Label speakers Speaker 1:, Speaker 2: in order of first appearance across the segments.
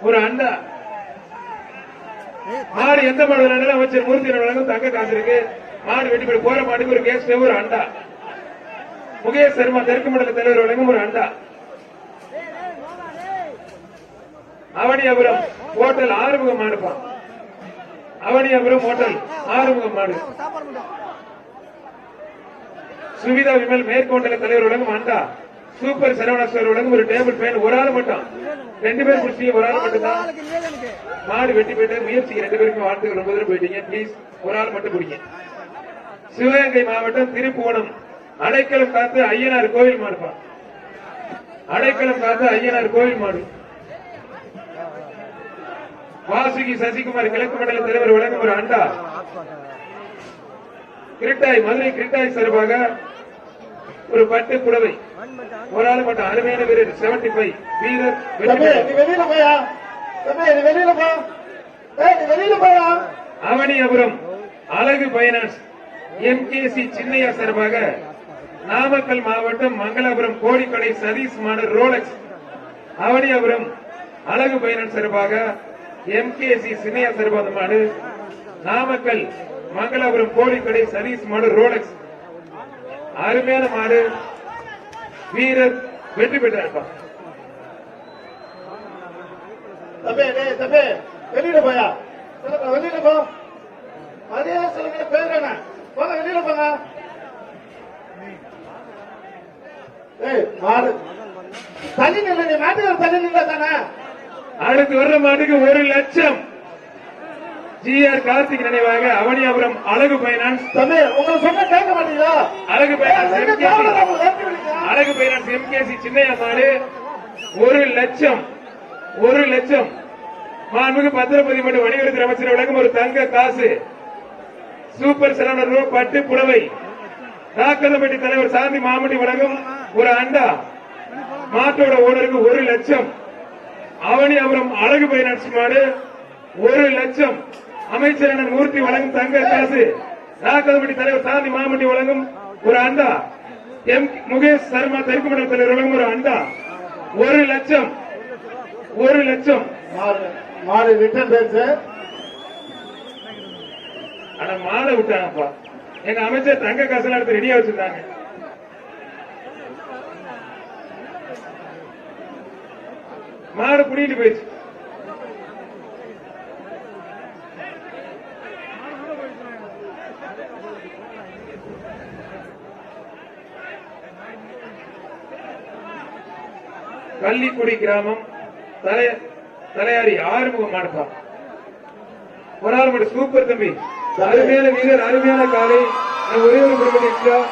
Speaker 1: ஒரு அண்டா மாடு எந்த மாடு வேணாலும் அமைச்சர் மூர்த்தி வழங்கும் தங்க காசு இருக்கு. மாடு வெட்டி போய் போற மாட்டுக்கு ஒரு கேஸ் ஒரு அண்டா முகேஷ் சர்மா தெற்கு மண்டல தலைவர் வழங்கும் ஒரு அண்டா அவனியாபுரம் ஹோட்டல் ஆறுமுகம் மாடுப்பான் அவனியாபுரம் ஹோட்டல் ஆறுமுகம் மாடு. சுவிதா விமல் மேற்கொண்டல தலைவர் வழங்கும் அண்டா சூப்பர் சரவணாஸ்வர் வழங்கும் ஒரு டேபிள் ஃபேன் ஒரு ஆள் மட்டும். ரெண்டு பேர் குடிச்சீங்க ஒரு ஆள் மட்டும் தான் மாடு வெட்டி போயிட்டு முயற்சி ரெண்டு பேருக்கும் வாழ்த்துக்கள். ரொம்ப தூரம் போயிட்டீங்க. ப்ளீஸ் ஒரு ஆள் மட்டும் குடிங்க. சிவகங்கை மாவட்டம் திருப்புவனம் அடைக்கலம் காத்து ஐயனார் கோவில் மாடுப்பா அடைக்கலம் காத்து ஐயனார் கோவில் மாடு. வாசுகி சசிகுமார் கிழக்கு மண்டல தலைவர் வழங்கும் ஒரு அண்டா. கிரிட்டாய் மதுரை கிரிட்டாய் சார்பாக ஒரு பட்டு புடவை. மட்டும் அருமையான வீரர் செவன்டி ஃபைவ் வீரர்.
Speaker 2: நீ வெளியில போயா? தம்பி நீ வெளியில போ. ஏய் நீ வெளியில போயா
Speaker 1: அவனியபுரம் அழகு பைனான்ஸ் எம்கேசி சின்னையா சார்பாக நாமக்கல் மாவட்டம் Mangalapuram Kodikkadai Sathish model Rolex. Avaniyapuram Azhagu finance சார்பாக எம்கேசி சின்னையா சார்பாக மாடு நாமக்கல் மங்களாபுரம் கோடிக்கடை சதீஷ் மாடல் ரோலக்ஸ். அருமையான மாடு. வீரர் வெற்றி பெற்றார்ப்பா
Speaker 2: தம்பி டேய் தம்பி வெளியில போயா? வெளியில போ. அதே சொல்லுங்க பேர் என்ன? போங்க வெளியில போங்க. ஏய் மாடு. தண்ணி நில்ல நீ மாட்டுக்கு தண்ணி நில்ல தானே?
Speaker 1: அடுத்து வர்ற மாட்டுக்கு ஒரு லட்சம். ஜிஆர் கார்த்திக் நினைவாக அவனியாபுரம் அழகு பைனான்ஸ்
Speaker 2: உங்களை சொன்ன கேட்க மாட்டீங்களா?
Speaker 1: அழகு பைனான்ஸ். அழகு பைனான்ஸ் எம்கேசி சின்னையா மாடு. ஒரு லட்சம் ஒரு லட்சம். மாண்புக்கு பத்திரப்பதி மற்றும் வணிகத்துறை அமைச்சர் வழங்கும் ஒரு தங்க காசு. சூப்பர் சரவணர் பட்டு புடவை. தாக்கதப்பட்டி தலைவர் சாந்தி மாமட்டி வழங்கும் ஒரு அண்டா. மாட்டோட ஓனருக்கு ஒரு லட்சம். அவனியாபுரம் அழகு பைனான்ஸ் மாடு ஒரு லட்சம். அமைச்சர் மூர்த்தி வழங்கும் தங்க காசு தாக்கதப்பட்டி தலைவர் சாந்தி மாமட்டி வழங்கும் ஒரு அண்டா. எம். முகேஷ் சர்மா தெற்கு மண்டல தலைவர் வழங்கும் ஒரு அண்டா. ஒரு லட்சம். ஒரு லட்சம்.
Speaker 2: மாடு ரிட்டர்ன் பேசு
Speaker 1: ஆனா மாலை விட்டாங்கப்பா எங்க அமைச்சர் தங்க காசெல்லாம் எடுத்து ரெடியா வச்சிருந்தாங்க. மாடு புடிட்டு போயிடுச்சு. கள்ளிக்குடி கிராமம் தலை தலையாரி ஆறுமுகம் மாடுப்பா. ஒரு ஆள் மட்டும் சூப்பர் தம்பி. அருமையான வீரர் அருமையான காலை ஒரே ஒரு குடி மட்டும்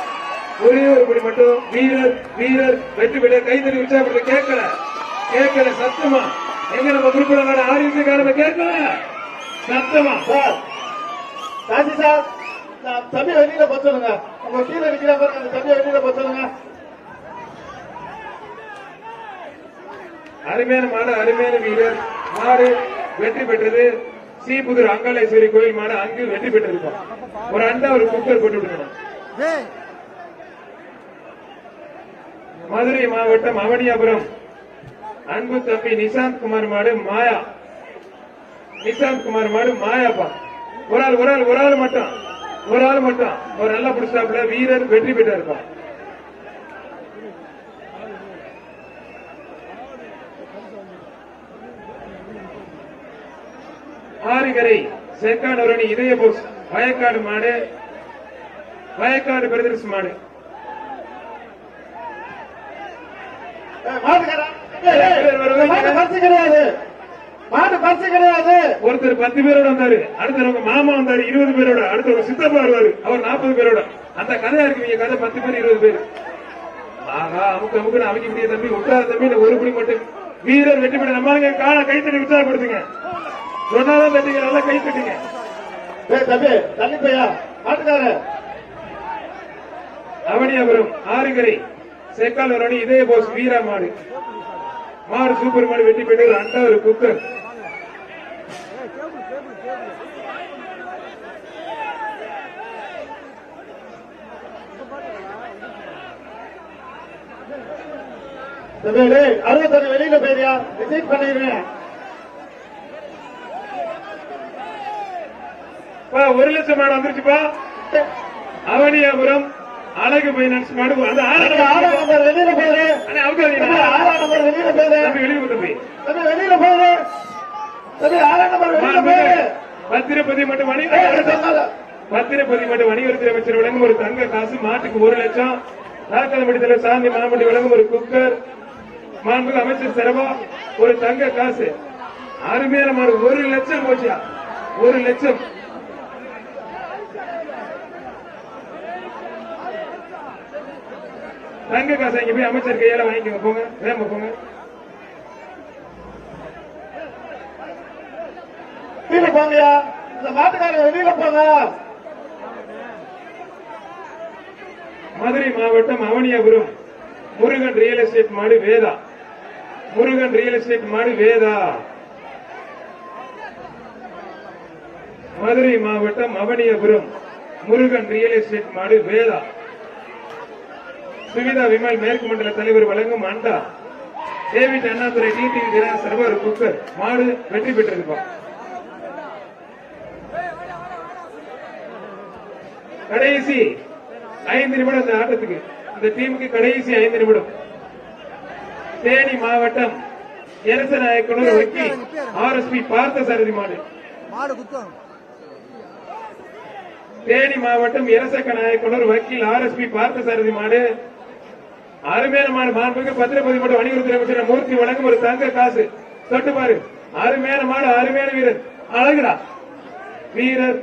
Speaker 1: ஒரே ஒரு குடி மட்டும். வீரர் வீரர் வெற்றி பெற்ற கைத்தறி உற்சாகப்படுத்த கேட்கல. கேட்கல சத்தமா. எங்க நம்ம குறிப்பிட ஆரியத்தை காரணம் கேட்கல? சத்தமா.
Speaker 2: சார் ராஜி சார் தம்பி வெளியில போக சொல்லுங்க உங்க கீழே இருக்கிற பாருங்க அந்த தம்பி வெளியில போக சொல்லுங்க
Speaker 1: அருமையான மாடு அருமையான வீரர் மாடு வெற்றி பெற்றது. ஸ்ரீபுதூர் அங்காளேஸ்வரி கோயில் மாடு அங்கு வெற்றி பெற்றிருக்கோம். ஒரு அண்டா ஒரு குக்கர் போட்டு விட்டுக்கணும். மதுரை மாவட்டம் அவனியாபுரம். அன்பு தம்பி நிசாந்த் குமார் மாடு மாயா. நிசாந்த் குமார் மாடு மாயாப்பா. ஒரு ஆள் ஒரு ஆள் ஒரு ஆள் மட்டும். ஒரு ஆள் மட்டும். ஒரு நல்லா பிடிச்சாப்புல வீரர் வெற்றி பெற்றாருப்பா. ஆறுகரை செக்கானூரணி இதய போஸ் வயக்காடு மாடு வயக்காடு பிரதர்ஸ் மாடு. ஒருத்தர் பத்து பேரோட வந்தாரு அடுத்தவர் உங்க மாமா வந்தாரு இருபது பேரோட. அடுத்தவர் சித்தப்பா வருவாரு அவர் நாற்பது பேரோட. அந்த கதையா இருக்கு கதை பத்து பேர் இருபது பேர். ஆகா அமுக்கு அமுக்கு அமைக்க முடியாது தம்பி உட்கார தம்பி ஒரு குடி மட்டும். வீரர் வெற்றி பெற்ற நம்ம கால கைத்தறி உற்சாகப்படுத்துங்க. சொன்னாதான் தட்டிங்க நல்லா கை தட்டுங்க.
Speaker 2: ஏய் தம்பி தள்ளி போயா? மாட்டுக்கார
Speaker 1: அவனியாபுரம் ஆறுகரை சேக்கால் அணி இதய போஸ் வீரா மாடு. மாடு சூப்பர் மாடு வெற்றி பெற்று ஒரு அண்டா ஒரு குக்கர்
Speaker 2: வெளியில போயிரியா ரிசீவ் பண்ணிடுறேன்.
Speaker 1: ஒரு லட்சம் மாடு வந்துருச்சுப்பா. அவனியாபுரம் அழகு பைனான்ஸ் மாடு. அந்த ஆறாம்
Speaker 2: நம்பர் வெளியில போகுது. ஆறாம் நம்பர் வெளியில போகுது.
Speaker 1: தம்பி, வெளிய கொண்டு போய்.
Speaker 2: வெளியில போகுது. ஆறாம் நம்பர் வெளியில போகுது.
Speaker 1: பத்திரப்பதி மட்டும்
Speaker 2: சொன்னால.
Speaker 1: பத்திரப்பதி மட்டும் வணிகத்துறை அமைச்சர் வழங்கும் ஒரு தங்க காசு மாட்டுக்கு ஒரு லட்சம். நாக்கலமடி சாந்தி மாமண்டி வழங்கும் ஒரு குக்கர். மாண்புக்கு அமைச்சர் செலவா ஒரு தங்க காசு. அருமையான மாடு ஒரு லட்சம் போச்சியா? ஒரு லட்சம். தங்க காசு இங்க போய் அமைச்சர் கையால வாங்கிக்கோங்க போங்க. வேமா போங்க.
Speaker 2: வெளியில போங்கயா இந்த மாட்டுக்காரங்க வெளியில போங்க.
Speaker 1: மதுரை மாவட்டம் அவனியாபுரம். முருகன் ரியல் எஸ்டேட் மாடு வேதா. முருகன் ரியல் எஸ்டேட் மாடு வேதா. மதுரை மாவட்டம் அவனியாபுரம். முருகன் ரியல் எஸ்டேட் மாடு வேதா. சுவிதா விமல் மேற்கு மண்டல தலைவர் வழங்கும் அண்டா. David Annadurai DD server cooker மாடு வெற்றி பெற்றிருப்பான் கடைசி ஐந்து நிமிடம் இந்த ஆட்டத்துக்கு. இந்த டீமுக்கு கடைசி ஐந்து நிமிடம். தேனி மாவட்டம் எரசநாயக்கனூர் வக்கீல் ஆர்எஸ்பி பார்த்த சாரதி மாடு தேனி மாவட்டம் எரசக்க நாயக்கனூர் வக்கீல் ஆர்எஸ்பி பார்த்த சாரதி மாடு. அருமையான மாடு மாண்புக்கு பத்திரப்பதி மட்டும் வணிகத்துறை அமைச்சர் மூர்த்தி வழங்கும் ஒரு தங்க காசு. தொட்டு பாரு. அருமையான மாடு அருமையான வீரர். அழகுடா. வீரர்.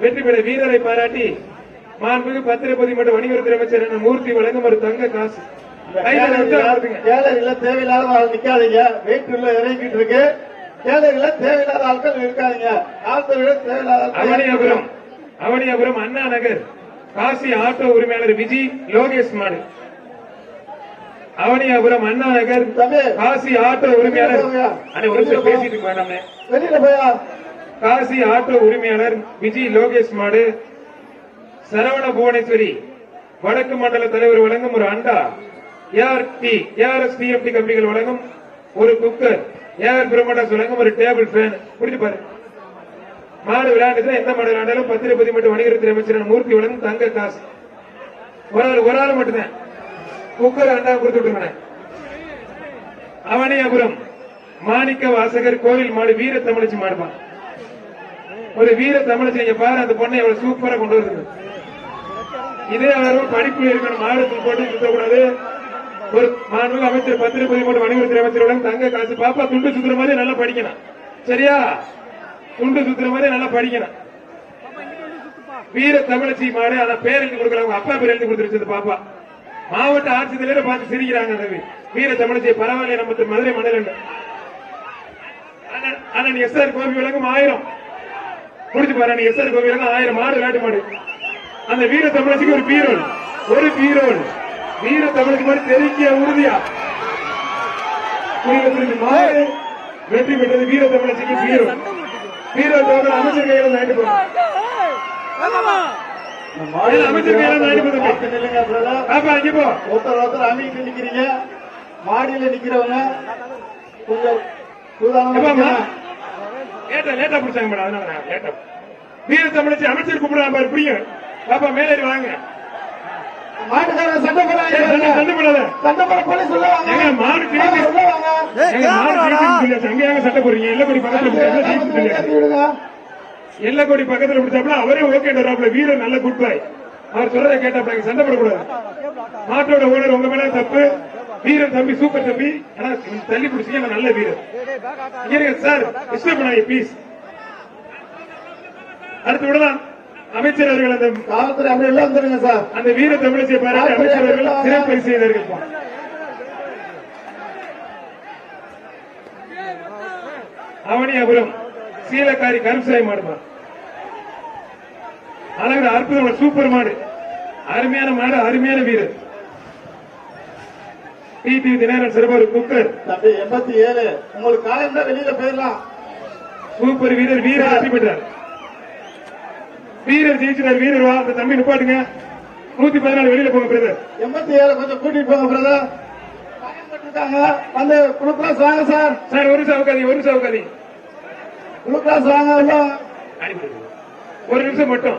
Speaker 1: வெற்றி பெற வீரரை பாராட்டி மாண்புக்கு பத்திரப்பதி மட்டும் வணிகத்துறை அமைச்சர் மூர்த்தி வழங்கும் ஒரு தங்க காசு.
Speaker 2: கேலரியில தேவையில்லாத ஆள் நிக்காதீங்க. வெயிட் உள்ள இறங்கிட்டு இருக்கு. கேலரியில தேவையில்லாத ஆட்கள் இருக்காதீங்க. ஆட்கள் தேவையில்லாத
Speaker 1: அவனியாபுரம். அவனியாபுரம் அண்ணா நகர். காசி ஆட்டோ உரிமையாளர் விஜி லோகேஷ் மாடு. அவனியாபுரம் அண்ணா நகர். காசி ஆட்டோ உரிமையாளர். அண்ணே ஒரு நிமிஷம் பேசிட்டு போயிடாமே
Speaker 2: வெளியில போயா?
Speaker 1: காசி ஆட்டோ உரிமையாளர் விஜி லோகேஷ் மாடு சரவண புவனேஸ்வரி வடக்கு மண்டல தலைவர் வழங்கும் ஒரு அண்டா ஏஆர் டி ஏஆர்எஸ் டிஎம்டி கம்பெனிகள் வழங்கும் ஒரு குக்கர் ஏஆர் பிரம்மடாஸ் வழங்கும் ஒரு டேபிள் ஃபேன். புரிஞ்சு பாரு. மாடு விளையாண்டுச்சுன்னா எந்த மாடு விளையாண்டாலும் பத்திரப்பதி மட்டும் வணிகத்துறை அமைச்சர் மூர்த்தி வழங்கும் தங்க காசு. ஒரு ஆள் ஒரு ஆள் மட்டும்தான். முப்பது அண்டா கொடுத்து அவனையபுரம் மாணிக்க வாசகர் கோவில் மாடு வீர தமிழச்சி மாடுமா ஒரு வீர தமிழச்சி பாரு அந்த பொண்ணை எவ்வளவு சூப்பரா கொண்டு வருது. இதே அளவு படிப்பு இருக்கணும் மாடுக்கு போட்டு சுத்தக்கூடாது. ஒரு மாண்பு அமைச்சர் பத்திரிகை மட்டும் வணிகத்துறை அமைச்சரோட தங்க காசு பாப்பா துண்டு சுத்துற மாதிரி நல்லா படிக்கணும். சரியா? துண்டு சுத்துற மாதிரி நல்லா படிக்கணும். வீர தமிழச்சி மாடு ஆனா பேர் எழுதி கொடுக்கல அவங்க அப்பா பேர் எழுதி கொடுத்துருச்சு பாப்பா. மாவட்ட ஆட்சித்தலைவரை பார்த்து சிரிக்கிறாங்க அந்த வீர தமிழச்சி பரவாயில்ல நம்ம மதுரை மண்டலம் ஆனா நீ எஸ்ஆர் கோபி விளங்கும் ஆயிரம் முடிச்சு பாரு நீ எஸ்ஆர் கோபி விளங்கும் ஆயிரம் மாடு நாட்டு மாடு அந்த வீர தமிழச்சிக்கு ஒரு பீரோல் ஒரு பீரோல் வீர தமிழுக்கு மாதிரி தெரிவிக்க உறுதியா மாடு வெற்றி பெற்றது வீர தமிழச்சிக்கு பீரோல் பீரோல் அமைச்சர் கையில நாட்டு போறோம்
Speaker 2: ஒருத்தர் ஒருத்தர் அமைக்கிட்டு நிக்கிறீங்க மாடியில நிக்கிறவங்க கொஞ்சம்
Speaker 1: லேட்டா லேட்டா பிடிச்சாங்க மேடம் அதனால லேட்டா வீர தமிழச்சி அமைச்சர் கூப்பிடுறாங்க பாரு புரியும் பாப்பா மேலேறி வாங்க
Speaker 2: மாட்டுக்காரங்க சண்டை
Speaker 1: ஏய், சண்டை சண்டை போடாத
Speaker 2: சண்டை போட போலீஸ் உள்ள
Speaker 1: மாடு
Speaker 2: சொல்லுவாங்க
Speaker 1: சண்டை
Speaker 2: உள்ள வாங்க
Speaker 3: ஏய்
Speaker 1: போடுறீங்க எல்லக்கோடி பக்கத்துல எல்லக்கோடி பக்கத்துல பிடிச்சாப்ல அவரே ஓகே வராப்ல வீரர் நல்ல குட் பாய் அவர் சொல்றதை கேட்டாப்ல இங்க சண்டை போடக்கூடாது. மாட்டோட ஓனர் உங்க மேல தப்பு. வீரர் தம்பி சூப்பர் தம்பி. ஆனா தள்ளி பிடிச்சீங்க நல்ல வீரர் சார் டிஸ்டர்ப் பண்ணாங்க ப்ளீஸ் அடுத்து விடலாம். அமைச்சர் அவர்கள் அந்த
Speaker 2: காவல்துறை அப்படி உள்ள வந்துருங்க சார்
Speaker 1: அந்த வீர தமிழச்சியை பாராட்டி அமைச்சர் அவர்கள் சிறப்பு செய்தார்கள் அவனியாபுரம். சீலக்காரி கருப்சாய் மாடுமா? அழகு அற்புதம் சூப்பர் மாடு. அருமையான மாடு அருமையான வீரர். டிடி தினகரன் சிறப்பு குக்கர்.
Speaker 2: தம்பி எண்பத்தி ஏழு. உங்களுக்கு காலம் தான் வெளியில போயிடலாம்.
Speaker 1: சூப்பர் வீரர் வீரர் வெற்றி பெற்றார். வீரர் ஜெயிச்சிட்டார் வீரர் வா தம்பி நிப்பாட்டுங்க. நூத்தி பதினாலு வெளியில போங்க பிரதர்
Speaker 2: எண்பத்தி ஏழு கொஞ்சம் கூட்டிட்டு போங்க பிரதர் வந்து வாங்க சார்.
Speaker 1: சார் ஒரு சவுக்காதி ஒரு சவுக்காதி. அடிபடுது ஒரு நிமிஷம் மட்டும்.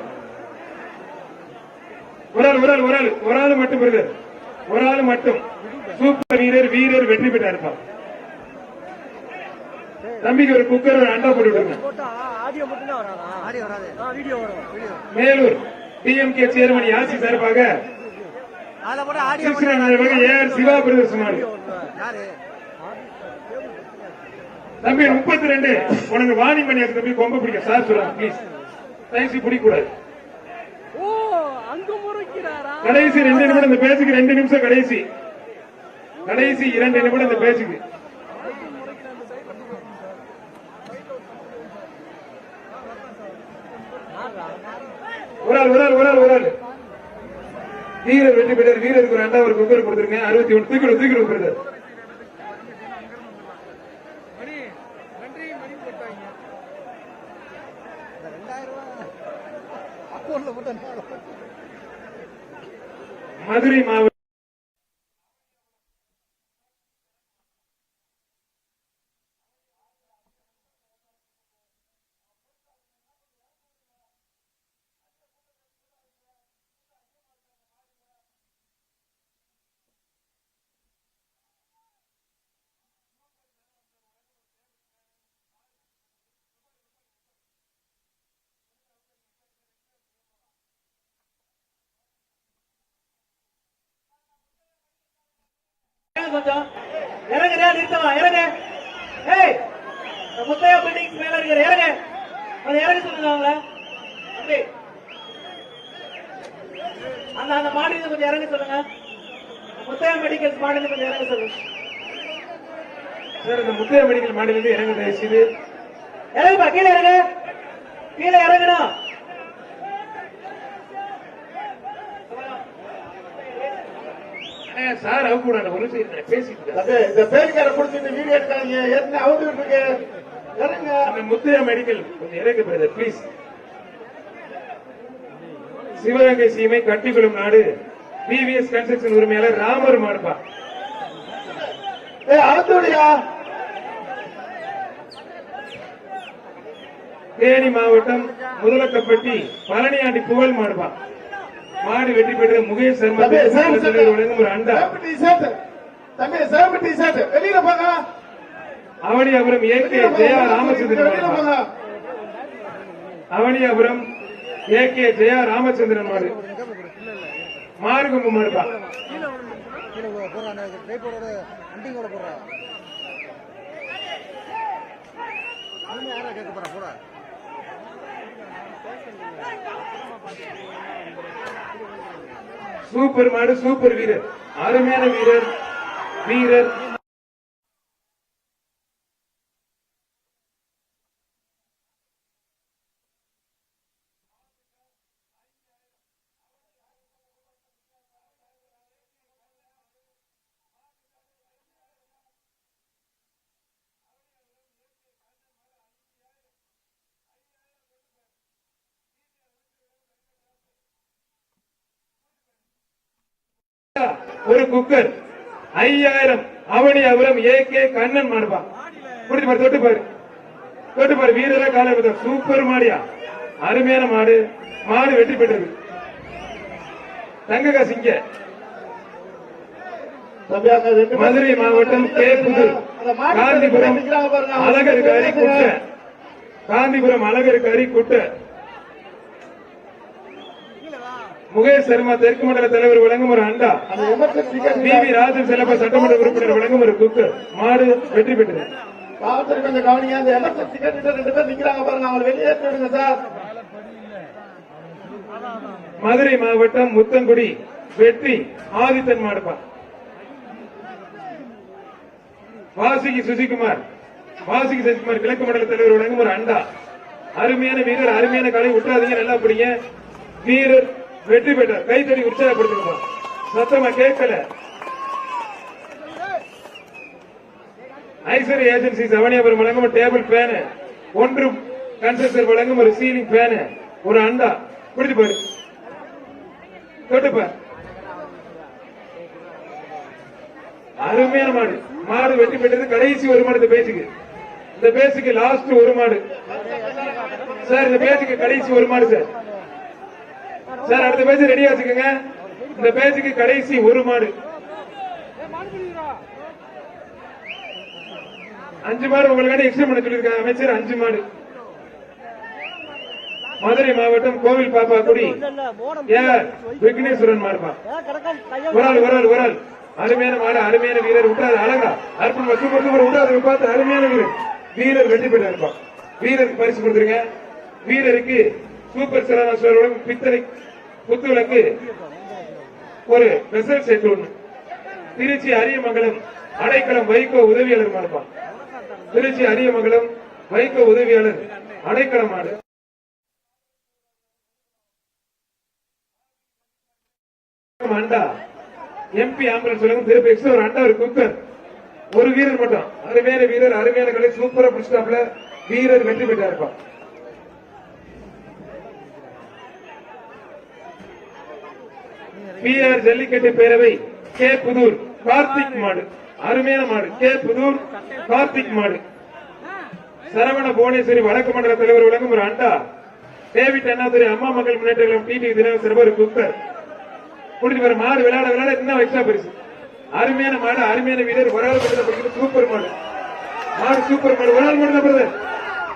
Speaker 1: ஒரு ஆள் ஒரு ஆள் ஒரு ஆள். ஒரு ஆள் மட்டும் பிரதர் ஒரு ஆள் மட்டும். சூப்பர் வீரர் வீரர் வெற்றி பெற்றாருப்பா. தம்பிக்கு ஒரு குக்கர் ஒரு அண்டா போட்டு விடுங்க.
Speaker 3: போட்டா ஆடியோ மட்டும் தான் வராதா ஆடியோ வராது வீடியோ வரும் வீடியோ
Speaker 1: மேலூர் டிஎம்கே சேர்மன் யாசி சார்பாக ஏஆர் சிவா பிரதர் சொன்னாரு
Speaker 3: யாரு?
Speaker 1: தம்பி முப்பத்தி ரெண்டு உனக்கு வாணி மணியாக்கு தம்பி கொம்ப பிடிக்க. சார் சொல்றாங்க ப்ளீஸ் தயவுசெய்து பிடிக்க கூடாது
Speaker 3: ஓ அங்க முறைக்கிறாரா
Speaker 1: கடைசி ரெண்டு நிமிடம் இந்த பேச்சுக்கு ரெண்டு நிமிஷம் கடைசி. கடைசி இரண்டு நிமிடம் இந்த பேச்சுக்கு. ஒரு ஆள் ஒரு ஆள் ஒரு ஆள் ஒரு ஆள். வீரர் வெற்றி பெற்றார். வீரருக்கு ஒரு ரெண்டாவது ஒரு குக்கர் கொடுத்துருங்க அறுபத்தி ஒன்று. தூக்கிடு தூக்கிடு பிரதர்
Speaker 3: அக்கௌண்ட்ல போட்டா
Speaker 1: மதுரை மாவட்டம்
Speaker 4: கொஞ்சம். இறங்குறா நிறுத்தவா? இறங்க. ஏய் முத்தையா பில்டிங்ஸ் மேல இருக்கிற இறங்க. கொஞ்சம் இறங்க சொல்லுங்க அவங்கள. அப்படி அந்த அந்த மாடியில கொஞ்சம் இறங்க சொல்லுங்க. முத்தையா மெடிக்கல்ஸ் மாடியில கொஞ்சம் இறங்க சொல்லுங்க.
Speaker 1: சார் இந்த முத்தைய மெடிக்கல் மாநிலத்தில் இறங்க தயவு செய்து
Speaker 4: இறங்குப்பா கீழே இறங்க. கீழே இறங்கணும்.
Speaker 1: சார் அவு கூட ஒரு பேசிட்டு
Speaker 2: இந்த பேருக்கார புடிச்சிட்டு வீடியோ எடுக்காதீங்க. ஏற்கனவே அவுத்துக்கிட்டு இருக்கு. இறங்க.
Speaker 1: அந்த முத்தையா மெடிக்கல் கொஞ்சம் இறங்க பிரதர் ப்ளீஸ் சிவகங்கை சீமை கட்டிக்குளம் நாடு. பிவிஎஸ் கன்ஸ்ட்ரக்ஷன் உரிமையாளர் ராமர்
Speaker 2: அவுத்து விடியா
Speaker 1: தேனி மாவட்டம் முதலக்கப்பட்டி பழனியாண்டி புகழ் மாடுப்பா. மாடு வெற்றி பெற்ற முகேஷ் சர்மா ஒரு அண்டா.
Speaker 2: தம்பி சேம் டி ஷர்ட். வெளியில போங்க.
Speaker 1: அவனியாபுரம் ஏகே ஜெயா ராமச்சந்திரன் அவனியாபுரம் ஏகே ஜெயா ராமச்சந்திரன் மாடு. மாறுகொம்பு மாடுப்பா
Speaker 3: கீழே
Speaker 1: சூப்பர் மாடு சூப்பர் வீரர். அருமையான வீரர் வீரர். ஒரு குக்கர். ஐயாயிரம். அவனியாபுரம் ஏகே கண்ணன் மாடுப்பா குடிச்சு பாரு தொட்டு பாரு. தொட்டு பாரு வீரரா காலை சூப்பர் மாடியா. அருமையான மாடு. மாடு வெற்றி பெற்றது. தங்க சிங்க. மதுரை மாவட்டம்
Speaker 2: அந்த மாட்டு
Speaker 1: காந்திபுரம் அழகர் கறி. குட்டை. காந்திபுரம் அழகர் கறி குட்டை. முகேஷ் சர்மா தெற்கு மண்டல தலைவர் வழங்கும் ஒரு அண்டா.
Speaker 2: எமர்ஜென்சி
Speaker 1: வி ராஜன் செல்லப்பா சட்டமன்ற உறுப்பினர் வழங்கும் ஒரு குக்கர் மாடு வெற்றி பெற்றது.
Speaker 2: காவல்துறை கொஞ்சம் கவனிங்க அந்த எமர்ஜென்சி கேட்டு ரெண்டு பேர் நிக்கிறாங்க பாருங்க அவங்க வெளியேற்றி விடுங்க சார்.
Speaker 1: மதுரை மாவட்டம் முத்தங்குடி வெற்றி ஆதித்தன் மாடுப்பா. வாசுகி சுசிகுமார் வாசுகி சசிகுமார் கிழக்கு மண்டல தலைவர் வழங்கும் ஒரு அண்டா. அருமையான வீரர் அருமையான கலை விட்டுறாதீங்க நல்லா பிடிங்க. வீரர் வெற்றி பெற்றார் கைத்தடி உற்சாகப்படுத்துங்க சத்தமா கேட்கல. ஐஸ்வர் ஏஜென்சி சவனியாபுரம் வழங்கும் ஒரு டேபிள் ஃபேனு ஒன்று கன்செசர் வழங்கும் ஒரு சீலிங் ஃபேனு ஒரு அண்டா. குடிச்சு பாரு தொட்டு அருமையான மாடு. மாடு வெட்டி பெற்றது கடைசி ஒரு மாடு இந்த பேச்சுக்கு. இந்த பேச்சுக்கு லாஸ்ட் ஒரு மாடு. சார் இந்த பேச்சுக்கு கடைசி ஒரு மாடு சார். சார் அடுத்த பேஜ் ரெடியா வச்சுக்கோங்க இந்த பேச்சுக்கு கடைசி ஒரு மாடு அஞ்சு மாடு உங்களுக்கான எக்ஸ்ட்ரா பண்ண சொல்லியிருக்காங்க அமைச்சர் அஞ்சு மாடு மதுரை மாவட்டம் கோவில் பாப்பா குடி விக்னேஸ்வரன் மாடுப்பா ஒரு ஆள் ஒரு ஆள் ஒரு ஆள் அருமையான மாடு அருமையான வீரர் விட்டாது அழகா அற்புதமா சூப்பர் சூப்பர் விட்டாது பார்த்து அருமையான வீரர் வீரர் வெற்றி பெற்று இருப்பான் வீரருக்கு பரிசு கொடுத்துருங்க வீரருக்கு சூப்பர் சரணாஸ்வரோட பித்தளை குத்துவிளக்கு ஒரு ஸ்பெஷல் செட் ஒண்ணு. திருச்சி அரியமங்கலம் அடைக்கலம் வைகோ உதவியாளர் மாடுப்பான் திருச்சி அரியமங்கலம் வைகோ உதவியாளர் அடைக்கலம் மாடு. அண்டா எம்பி ஆம்புலன்ஸ் சொல்லுங்க திருப்பி எக்ஸ்ட்ரா ஒரு அண்டா ஒரு குக்கர். ஒரு வீரர் மட்டும். அருமையான வீரர் அருமையான கலை சூப்பரா பிடிச்சிட்டாப்ல வீரர் வெற்றி பெற்றா இருப்பான் பி ஆர் ஜல்லிக்கட்டு பேரவை கே புதூர் கார்த்திக் மாடு. அருமையான மாடு. கே புதூர் கார்த்திக் மாடு. சரவண புவனேஸ்வரி வடக்கு மண்டல தலைவர் விளங்கும் ஒரு அண்டா. டேவிட் அண்ணாதுரை அம்மா மக்கள் முன்னேற்ற கழகம் டிடி தினம் சிறப்பு குக்கர் முடிஞ்சு வர மாடு விளையாட விளையாட இன்னும் எக்ஸ்ட்ரா பரிசு அருமையான மாடு அருமையான வீரர். ஒரு ஆள் மட்டும் பிடிக்கணும் சூப்பர் மாடு. மாடு சூப்பர் மாடு. ஒரு ஆள் மட்டும் தான் பிரதர்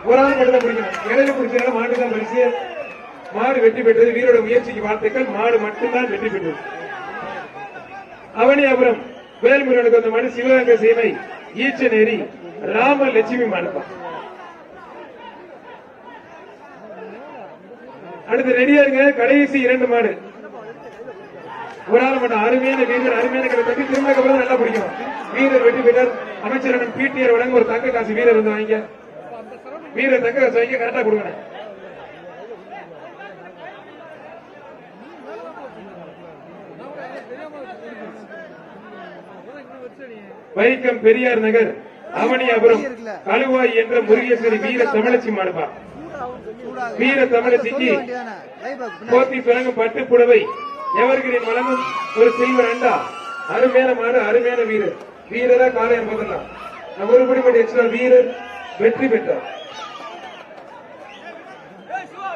Speaker 1: ஒரு ஆள் மட்டும் தான் பிடிக்கணும். இடையில பிடிச்சதால மாட்டு தான் பரிசு. மாடு வெற்றி பெற்றது வீரோட முயற்சிக்கு வாழ்த்துக்கள். மாடு மட்டும்தான் வெற்றி பெற்றது. அவனியாபுரம் வேல்முருகனுக்கு வந்த மாடு சிவகங்கை சீமை ஈச்சநேரி ராம லட்சுமி மாடுப்பா அடுத்து ரெடியா இருங்க கடைசி இரண்டு மாடு. ஒரு ஆள் மட்டும் அருமையான வீரர் அருமையான கடை தட்டி திரும்ப அப்புறம் நல்லா பிடிக்கும். வீரர் வெற்றி பெற்றார். அமைச்சர் அண்ணன் பிடிஆர் வழங்க ஒரு தங்க காசு வீரர் வந்து வாங்க வீரர் தங்க காசு வாங்கி கரெக்டா கொடுக்கணும் வைக்கம் பெரியார் நகர் அவனியாபுரம் கழுவாய் என்ற முருகேஸ்வரி வீர தமிழச்சி மாடுபா வீர தமிழச்சிக்கு போத்தி வழங்கும் பட்டு புடவை எவர்கிரீன் வழங்கும் ஒரு சில்வர் அண்டா. அருமையான மாடு அருமையான வீரர். வீரரா காலையம் போதலாம் ஒரு குடிமட்டு எக்ஸ்ட்ரா வீரர் வெற்றி பெற்றார்.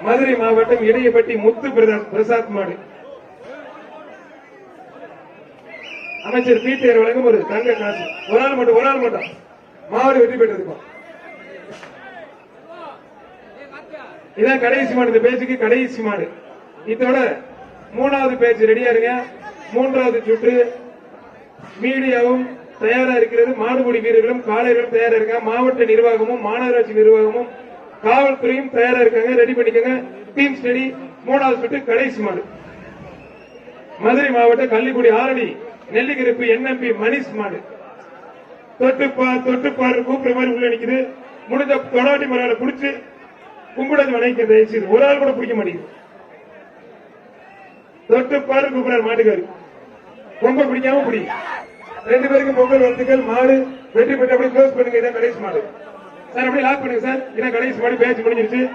Speaker 1: மதுரை மாவட்டம் இடையப்பட்டி முத்து பிரதா- பிரசாத் மாடு. அமைச்சர் பிடிஆர் வழங்கும் ஒரு தங்க காசு ஒரு நாள் மட்டும் ஒரு ஆள் மட்டும். மாவட்ட வெற்றி பெற்றிருக்கோம் இதான் கடைசி மாடு இந்த பேச்சுக்கு கடைசி மாடு. இதோட மூணாவது பேச்சு ரெடியா இருங்க. மூன்றாவது சுற்று. மீடியாவும் தயாரா இருக்கிறது. மாடுபிடி வீரர்களும் காளையர்களும் தயாரா இருக்காங்க. மாவட்ட நிர்வாகமும் மாநகராட்சி நிர்வாகமும் காவல்துறையும் தயாரா இருக்காங்க. ரெடி பண்ணிக்கோங்க. டீம் ஸ்டடி மூணாவது சுற்று கடைசி மாடு. மதுரை மாவட்டம் கள்ளிக்குடி ஆரணி நெல்லிக்கருப்பு என்எம்பி மணிஷ் மாடு. தொட்டுப்பா தொட்டுப்பாரு கூப்பிடுற மாதிரி உள்ள நிக்குது. முடிஞ்ச தொடாட்டி மலையால புடிச்சு கும்பிடாது வணங்கிக்க தயவுசெய்து. ஒரு ஆள் கூட பிடிக்க மாட்டேங்குது. தொட்டுப்பாரு கூப்பிடாரு மாட்டுக்காரு. பொங்கல் பிடிக்காம பிடி. ரெண்டு பேருக்கும் பொங்கல் வாழ்த்துக்கள். மாடு வெற்றி பெற்று அப்படியே க்ளோஸ் பண்ணுங்க. இதான் கணேஷ் மாடு. சார் அப்படியே லாக் பண்ணுங்க சார். இதான் கணேஷ் மாடு. பேச்சு முடிஞ்சிருச்சு.